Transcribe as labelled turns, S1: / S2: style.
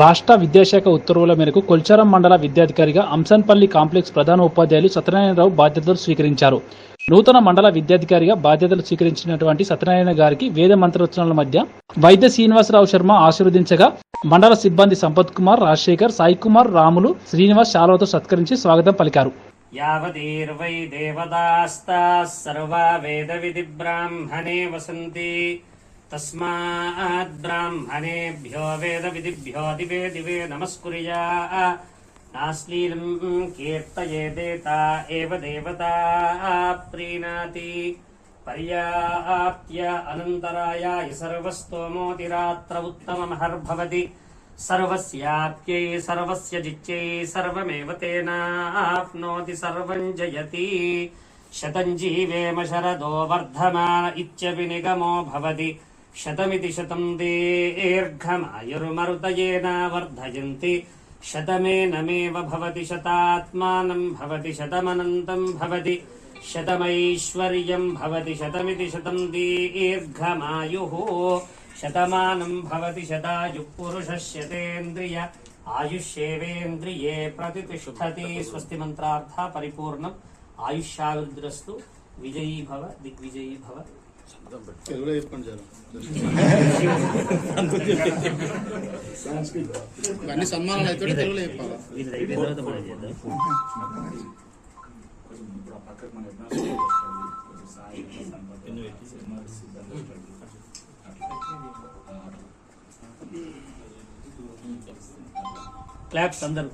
S1: రాష్ట్ర విద్యాశాఖ ఉత్తర్వుల మేరకు కొల్చారం మండల విద్యాధికారిగా అంసన్పల్లి కాంప్లెక్స్ ప్రధాన ఉపాధ్యాయులు సత్యనారాయణరావు బాధ్యతలు స్వీకరించారు. నూతన మండల విద్యాధికారిగా బాధ్యతలు స్వీకరించినటువంటి సత్యనారాయణ గారికి వేద మంత్రోచ్చరణల మధ్య వైద్య శ్రీనివాసరావు శర్మ ఆశీర్వదించగా మండల సిబ్బంది సంపత్ కుమార్ రాజశేఖర్ సాయి కుమార్ రాములు శ్రీనివాస్ శాలవతో సత్కరించి స్వాగతం పలికారు.
S2: యావదీర్వై దేవతాస్తాः సర్వా వేదవిధిబ్రాహ్మణే వసन्ति తస్మాద్బ్రాహ్మణేభ్యో వేదవిధిభ్యో దివే దివే నమస్కుర్యా. నాశ్లీలం కీర్తయేదేత ఏవ దేవతా ప్రీణాతి. పర్యాప్త్య అనంతరాయాయ సర్వస్తోమోతిరాత్ర ఉత్తమమహర్భవతి. సర్వస్యాప్యై సర్వస్య జిత్యై సర్వమేవ తేనాప్నోతి సర్వం జయతి. శతం జీవేమ శరదో వర్ధమాన ఇత్యపి నిగమో शतमिति शतम् दीर्घमायुर्मरुतयेन वर्धयन्ति। शतमेनमेव भवति शतात्मानम् भवति शतमनन्तम् भवति। शतमैश्वर्यम् भवति शतमिति शतम् दीर्घमायुः शतमानम् भवति शतायुः पुरुषः शतेन्द्रिय आयुष्येवेन्द्रिये प्रतितिष्ठति स्वस्ति मन्त्रार्थ परिपूर्णम्। आयुष्यारुद्रस्तु। विजयी भव, दिग्विजयी भव।
S3: తెలుగులో చెప్పండి సార్ అన్ని సన్మానాలు అయితే తెలుగులో చెప్పాలా
S2: క్లాప్స్ అందరూ.